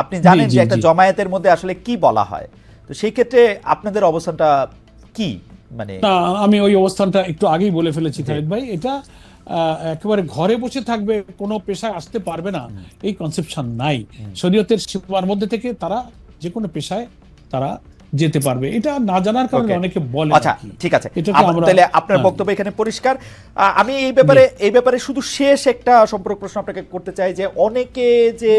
আপনি জানেন যে একটা জমায়েতের মধ্যে আসলে কি বলা হয়। তো সেই ক্ষেত্রে আপনাদের অবস্থানটা কি? মানে না আমি ওই অবস্থানটা একটু আগেই বলে ফেলেছি খালিদ ভাই। এটা একেবারে ঘরে বসে থাকবে কোনো পেশায় আসতে পারবে না এই কনসেপশন নাই। শরীয়তের সীমার মধ্যে থেকে তারা যে কোনো পেশায় তারা যেতে পারবে। এটা না জানার কারণে অনেকে বলে আচ্ছা ঠিক আছে। তাহলে আপনার হ্যাঁ। বক্তব্য এখানে পরিষ্কার। আমি এই ব্যাপারে এই ব্যাপারে শুধু শেষ একটা সম্পর্ক প্রশ্ন আপনাকে করতে চাই যে অনেকে যে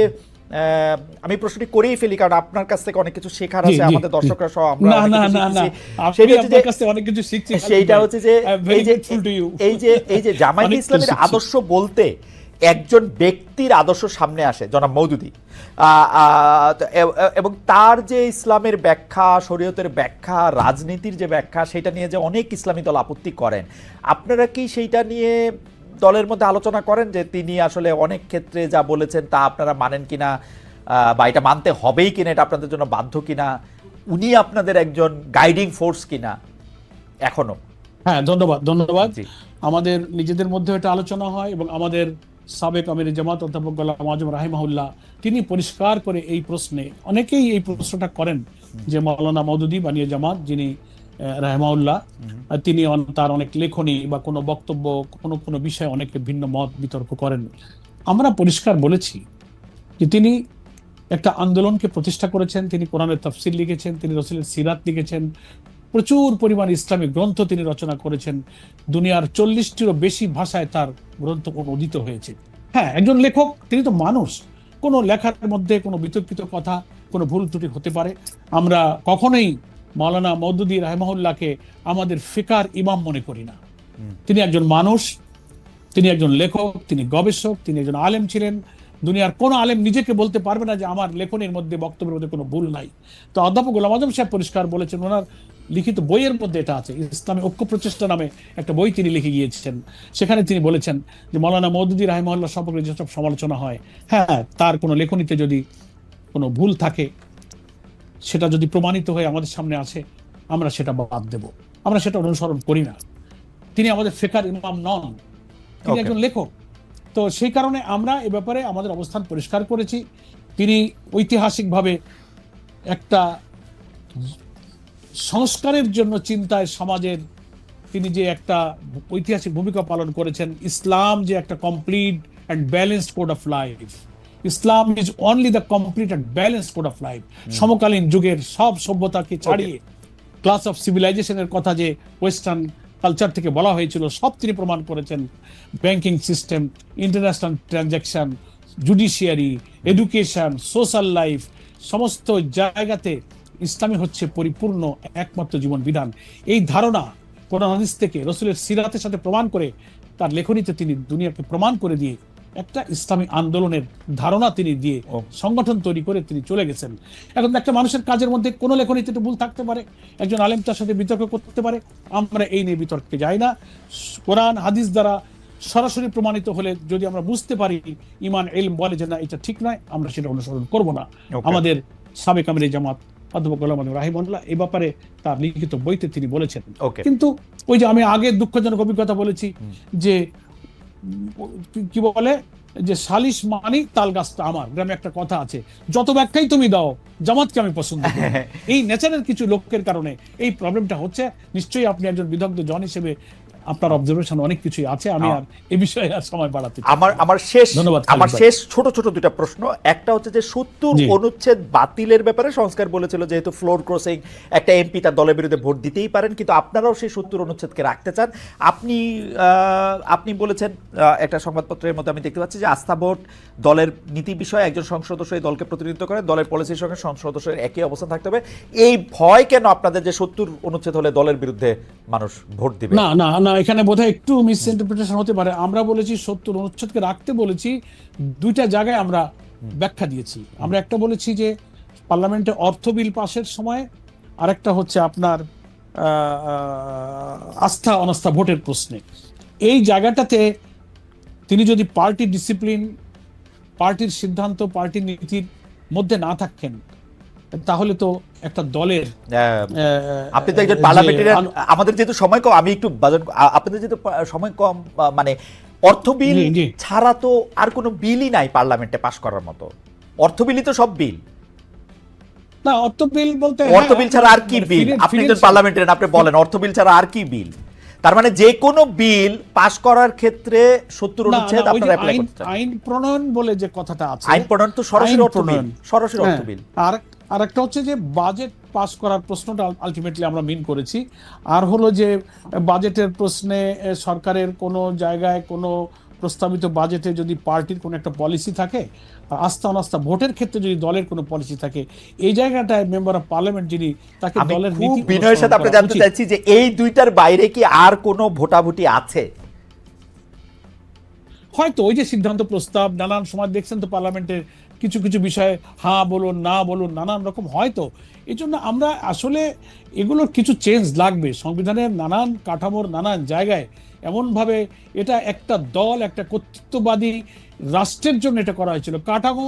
আমি প্রশ্নটি করেই ফেলি কারণ আপনার কাছ থেকে অনেক কিছু শেখার আছে আমাদের দর্শকরা সহ আমরা না অনেক না কিছু না না। আপনি সেটা হচ্ছে যে আপনার কাছ থেকে অনেক কিছু শিখছি সেইটা হচ্ছে যে এই যে এই যে এই যে জামায়াতে ইসলামের আদর্শ বলতে একজন ব্যক্তির আদর্শ সামনে আসে জনাব মৌদুদি। এবং তার যে ইসলামের ব্যাখ্যা শরীয়তের ব্যাখ্যা রাজনীতির যে ব্যাখ্যা সেটা নিয়ে যে অনেক ইসলামী দল আপত্তি করেন। আপনারা কি সেইটা নিয়ে দলের মধ্যে আলোচনা করেন যে তিনি আসলে অনেক ক্ষেত্রে যা বলেছেন তা আপনারা মানেন কিনা বা এটা মানতে হবেই কিনা এটা আপনাদের জন্য বাধ্য কিনা উনি আপনাদের একজন গাইডিং ফোর্স কিনা এখনও। হ্যাঁ ধন্যবাদ ধন্যবাদ। আমাদের নিজেদের মধ্যে এটা আলোচনা হয় এবং আমাদের সাবেক আমির জামাত অধ্যাপক গোলাম আজম রাহিমাহুল্লাহ তিনি পরিষ্কার করে এই প্রশ্নে অনেকেই এই প্রশ্নটা করেন যে মাওলানা মৌদুদি বানিয়ে জামাত যিনি আহ, তিনি তার অনেক লেখনী বা কোনো বক্তব্য কোনো কোনো বিষয়ে অনেকে ভিন্ন মত বিতর্ক করেন। আমরা পরিষ্কার বলেছি যে তিনি একটা আন্দোলনকে প্রতিষ্ঠা করেছেন তিনি কোরআনের তফসিল লিখেছেন তিনি রসুলের সিরাত লিখেছেন প্রচুর পরিমাণ ইসলামিক গ্রন্থ তিনি রচনা করেছেন দুনিয়ার চল্লিশটিরও বেশি ভাষায় তার গ্রন্থ অনুদিত হয়েছে। হ্যাঁ একজন লেখক তিনি তো মানুষ কোনো লেখার মধ্যে কোনো বিতর্কিত কথা কোনো ভুল ত্রুটি হতে পারে। আমরা কখনোই মাওলানা মৌদুদি রাহমাহুল্লাহকে আমাদের ফিকার ইমাম মনে করি না। তিনি একজন মানুষ, তিনি একজন লেখক, তিনি গবেষক, তিনি একজন আলেম ছিলেন। দুনিয়ার কোন আলেম নিজেকে বলতে পারবে না যে আমার লেখনের মধ্যে, বক্তব্যের মধ্যে কোনো ভুল নাই। তো অধ্যাপক গোলাম আজম সাহেব পরিষ্কার বলেছেন, ওনার লিখিত বইয়ের মধ্যে এটা আছে, ইসলামী ঐক্য প্রচেষ্টা নামে একটা বই তিনি লিখে গিয়েছেন। সেখানে তিনি বলেছেন যে মৌলানা মৌদুদি রাহিমহল্লা সম্পর্কে যেসব সমালোচনা হয় হ্যাঁ তার কোনো লেখনীতে যদি কোনো ভুল থাকে সেটা যদি প্রমাণিত হয়ে আমাদের সামনে আসে আমরা সেটা বাদ দেব। আমরা সেটা অনুসরণ করি না। তিনি আমাদের ফেকার ইমাম নন। তিনি একজন লেখক। তো সেই কারণে আমরা এ ব্যাপারে আমাদের অবস্থান পরিষ্কার করেছি। তিনি ঐতিহাসিকভাবে একটা সংস্কারের জন্য চিন্তায় সমাজের তিনি যে একটা ঐতিহাসিক ভূমিকা পালন করেছেন ইসলাম যে একটা complete and balanced code of life Islam is only the complete and balanced code of life সমকালীন যুগের সব সভ্যতাকে ছাড়িয়ে ক্লাস অফ সিভিলাইজেশনের কথা যে ওয়েস্টার্ন কালচার থেকে বলা হয়েছিল সব তিনি প্রমাণ করেছেন। Banking system international transaction judiciary education social life সমস্ত জায়গাতে ইসলামী হচ্ছে পরিপূর্ণ একমাত্র জীবন বিধান এই ধারণা কোরআন হাদিস থেকে রসুলের সিরাতের সাথে প্রমাণ করে তার লেখনীতে তিনি দুনিয়াকে প্রমাণ করে দিয়ে একটা ইসলামী আন্দোলনের ধারণা তিনি দিয়ে। সংগঠন তৈরি করে তিনি চলে গেছেন এখন একটা মানুষের কাজের মধ্যে কোনো লেখনীতে একটু ভুল থাকতে পারে একজন আলেম তার সাথে বিতর্ক করতে পারে আমরা এই নিয়ে বিতর্কে যাই না কোরআন হাদিস দ্বারা সরাসরি প্রমাণিত হলে যদি আমরা বুঝতে পারি ইমান এলম বলে যে না এটা ঠিক নয় আমরা সেটা অনুসরণ করব না. আমাদের সাবেক আমির জামাত অধ্যাপক গোলাম রাহিমুল্লাহ এই ব্যাপারে তার লিখিত বইতে তিনি বলেছেন. কিন্তু ওই যে আমি আগে দুঃখজনক অভিজ্ঞতা বলেছি যে কি বলে? যে সালিশ মানি তাল গাছটা আমার গ্রামে একটা কথা আছে। যত ব্যাখ্যাই তুমি দাও জামাতকে আমি পছন্দ করি। এই নেচারের কিছু লোকের কারণে এই প্রবলেমটা হচ্ছে। নিশ্চয়ই আপনি একজন বিদগ্ধ জন হিসেবে আপনার অবজারভেশন অনেক কিছুই আছে আমি আর এই বিষয়ে আর সময় বাড়াতে আমার আমার শেষ ধন্যবাদ, আমার শেষ ছোট ছোট দুটা প্রশ্ন। একটা হচ্ছে যে সত্তর। অনুচ্ছেদ বাতিলের ব্যাপারে সংস্কার বলেছিল যেহেতু ফ্লোর ক্রসিং একটা এমপি তার দলের বিরুদ্ধে ভোট দিতেই পারেন কিন্তু আপনারাও সেই সত্তর অনুচ্ছেদকে রাখতে চান। আপনি আপনি বলেছেন একটা সংবাদপত্রের মধ্যে আমি দেখতে পাচ্ছি যে আস্থা ভোট দলের নীতি বিষয়ে একজন সংসদ সদস্য এই দলকে প্রতিনিধিত্ব করে দলের পলিসির সঙ্গে সংসদ সদস্যের একই অবস্থান থাকতে হবে। এই ভয় কেন আপনাদের যে সত্তর অনুচ্ছেদ হলে দলের বিরুদ্ধে মানুষ ভোট দিবে। না না না এখানে বোধহয় একটু মিস ইন্টারপ্রিটেশন হতে পারে। আমরা বলেছি সত্তর অনুচ্ছেদকে রাখতে বলেছি দুইটা জায়গায় আমরা ব্যাখ্যা দিয়েছি। আমরা একটা বলেছি যে পার্লামেন্টে অর্থ বিল পাশের সময় আরেকটা হচ্ছে আপনার আস্থা অনাস্থা ভোটের প্রশ্নে। এই জায়গাটাতে তিনি যদি পার্টি ডিসিপ্লিন পার্টির সিদ্ধান্ত পার্টির নীতির মধ্যে না থাকেন তাহলে তো একটা দলের আপনি তো একজন যে আমাদের যেহেতু সময় কম আমি একটু বাজার আ- আপনাদের যেহেতু সময় কম মানে অর্থ বিল। ছাড়া তো আর কোনো বিলই নাই পার্লামেন্টে পাশ করার মতো। অর্থ বিলই তো সব বিল। না অর্থ বিল বলতে অর্থ হ্যাঁ, বিল ছাড়া আর কি মানে বিল? আপনি একজন পার্লামেন্টারিয়ান আপনি বলেন অর্থ বিল ছাড়া আর কি বিল? তার মানে যে কোনো বিল পাশ করার ক্ষেত্রে সত্তর না, না, অনুচ্ছেদ আপনারা অ্যাপ্লাই আইন করতে আইন প্রণয়ন বলে যে কথাটা আছে আইন প্রণয়ন তো সরাসরি অর্থ বিল। সরাসরি অর্থ হ্যাঁ, বিল। আর আর একটা হচ্ছে যে বাজেট পাস করার প্রশ্নটা আলটিমেটলি আমরা মিন করেছি। আর হলো যে বাজেটের প্রশ্নে সরকারের কোনো জায়গায় কোনো প্রস্তাবিত বাজেটে যদি পার্টির কোনো একটা পলিসি থাকে আর আস্থা অনাস্থা ভোটের ক্ষেত্রে যদি দলের কোনো পলিসি থাকে এই জায়গাটায় মেম্বার অফ পার্লামেন্ট যিনি তাকে দলের নীতি বিনয়ের সাথে আপনি জানতে চাইছি যে এই দুইটার বাইরে কি আর কোনো ভোটাভুটি আছে? হয়তো ওই যে সিদ্ধান্ত প্রস্তাব নানান সময় দেখছেন তো পার্লামেন্টের কিছু কিছু বিষয়ে হ্যাঁ বলুন না বলুন নানান রকম হয়তো এই জন্য আমরা আসলে এগুলোর কিছু চেঞ্জ লাগবে সংবিধানের নানান কাঠামোর নানান জায়গায় এমনভাবে এটা একটা দল একটা কর্তৃত্ববাদী রাষ্ট্রের জন্য এটা করা হয়েছিল কাঠামো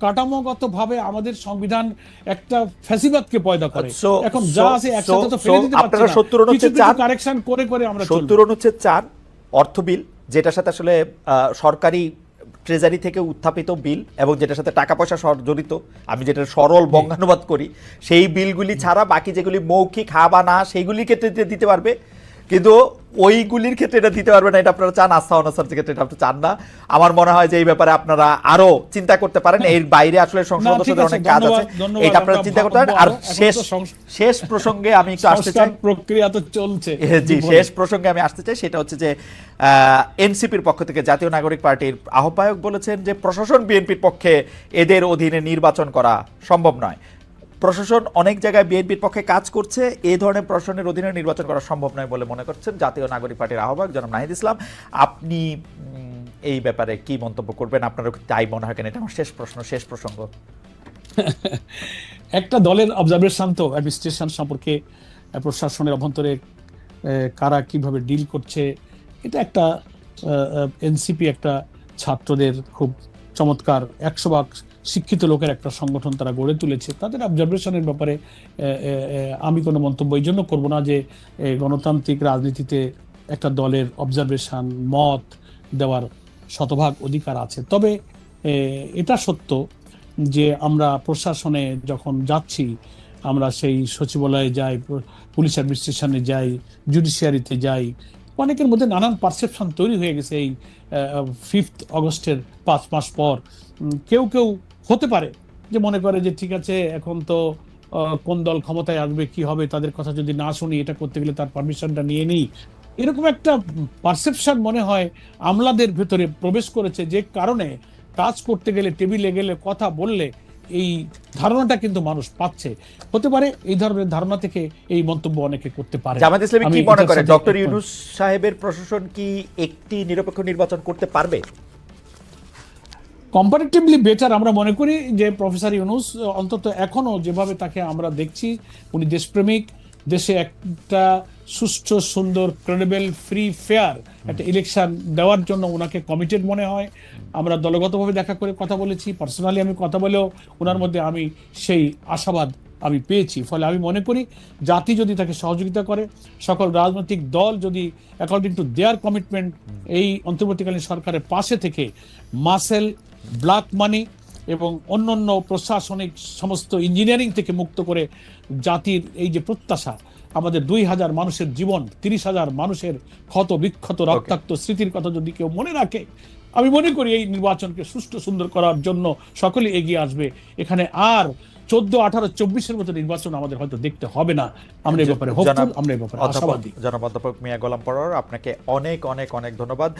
কাঠামোগতভাবে আমাদের সংবিধান একটা ফ্যাসিবাদকে পয়দা করে এখন যা আছে একসাথে তো ফেলে দিতে পারছি না। কিছু কিছু কারেকশন করে করে আমরা চলবো। সত্তর অনুচ্ছেদ চার অর্থ বিল যেটার সাথে আসলে সরকারি ট্রেজারি থেকে উত্থাপিত বিল এবং যেটার সাথে টাকা পয়সা জড়িত আমি যেটা সরল বঙ্গানুবাদ করি সেই বিলগুলি ছাড়া বাকি যেগুলি মৌখিক হা বা না সেইগুলির ক্ষেত্রে দিতে পারবে। কিন্তু ওইগুলির ক্ষেত্রে এটা দিতে পারবে না এটা আপনারা চান আস্থা অনাস্থার ক্ষেত্রে এটা আপনি চান না। আমার মনে হয় যে এই ব্যাপারে আপনারা আরও চিন্তা করতে পারেন এর বাইরে আসলে সংসদ সদস্যদের অনেক কাজ আছে। এটা আপনারা চিন্তা করতে পারেন। আর শেষ শেষ প্রসঙ্গে আমি একটু আসতে চাই। প্রক্রিয়া তো চলছে জি শেষ প্রসঙ্গে আমি আসতে চাই সেটা হচ্ছে যে এনসিপির পক্ষ থেকে জাতীয় নাগরিক পার্টির আহ্বায়ক বলেছেন যে প্রশাসন বিএনপির পক্ষে এদের অধীনে নির্বাচন করা সম্ভব নয়। প্রশাসন অনেক জায়গায় বিএনপির পক্ষে কাজ করছে। এই ধরনের প্রশাসনের অধীনে নির্বাচন করা সম্ভব নয় বলে মনে করছেন জাতীয় নাগরিক পার্টির আহ্বায়ক জনাব নাহিদ ইসলাম। আপনি এই ব্যাপারে কি মন্তব্য করবেন? আপনার তাই মনে হয় কেন? এটা আমার শেষ প্রশ্ন, শেষ প্রসঙ্গ। একটা দলের অবজারভেশন তো অ্যাডমিনিস্ট্রেশন সম্পর্কে প্রশাসনের অভ্যন্তরে কারা কীভাবে ডিল করছে, এটা একটা এনসিপি একটা ছাত্রদের খুব চমৎকার একশো ভাগ শিক্ষিত লোকের একটা সংগঠন তারা গড়ে তুলেছে। তাদের অবজারভেশনের ব্যাপারে আমি কোনো মন্তব্য এই জন্য করব না যে গণতান্ত্রিক রাজনীতিতে একটা দলের অবজারভেশন মত দেওয়ার শতভাগ অধিকার আছে। তবে এটা সত্য যে আমরা প্রশাসনে যখন যাচ্ছি, আমরা সেই সচিবালয়ে যাই, পুলিশ অ্যাডমিনিস্ট্রেশনে যাই জুডিশিয়ারিতে যাই, অনেকের মধ্যে নানান পারসেপশন তৈরি হয়ে গেছে এই ফিফথ অগস্টের পাঁচ মাস পর। কেউ কেউ হতে পারে যে মনে করে যে ঠিক আছে এখন তো কোন দল ক্ষমতায় আসবে কি হবে তাদের কথা যদি না শুনি এটা করতে গেলে তার পারমিশনটা নিয়ে নিই। এরকম একটা পারসেপশন মনে হয় আমলাদের ভেতরে প্রবেশ করেছে যে কারণে কাজ করতে গেলে টেবিলে গেলে কথা বললে এই ধারণাটা কিন্তু মানুষ পাচ্ছে। হতে পারে এই ধরনের ধারণা থেকে এই মন্তব্য অনেকে করতে পারে। জামাত ইসলামী কি মনে করে? ডক্টর ইউনুস সাহেবের প্রশাসন কি একটি নিরপেক্ষ নির্বাচন করতে পারবে? কম্পারেটিভলি বেটার আমরা মনে করি যে প্রফেসর ইউনুস অন্তত এখনও যেভাবে তাকে আমরা দেখছি, উনি দেশপ্রেমিক, দেশে একটা সুষ্ঠু, সুন্দর ক্রেডিবল ফ্রি ফেয়ার একটা ইলেকশন দেওয়ার জন্য ওনাকে কমিটেড মনে হয়। আমরা দলগতভাবে দেখা করে কথা বলেছি পার্সোনালি আমি কথা বলেও ওনার মধ্যে আমি সেই আশাবাদ আমি পেয়েছি। ফলে আমি মনে করি জাতি যদি তাকে সহযোগিতা করে, সকল রাজনৈতিক দল যদি অ্যাকর্ডিং টু দেয়ার কমিটমেন্ট এই অন্তর্বর্তীকালীন সরকারের পাশে থেকে মাসেল ব্ল্যাক মানি এবং অন্যান্য প্রশাসনিক সমস্ত ইঞ্জিনিয়ারিং থেকে মুক্ত করে জাতির এই যে প্রত্যাশা আমাদের দুই হাজার মানুষের জীবন তিরিশ হাজার মানুষের ক্ষত বিক্ষত রক্তাক্ত স্মৃতির কথা যদি কেউ মনে রাখে আমি মনে করি এই নির্বাচনকে সুষ্ঠু সুন্দর করার জন্য সকলে এগিয়ে আসবে। এখানে আর চোদ্দ আঠারো চব্বিশের মতো নির্বাচন আমাদের হয়তো দেখতে হবে না। আমরা এই ব্যাপারে আমরা এই ব্যাপারে আশাবাদী। জনাব অধ্যাপক মিয়া গোলাম পরোয়ার আপনাকে অনেক অনেক অনেক ধন্যবাদ।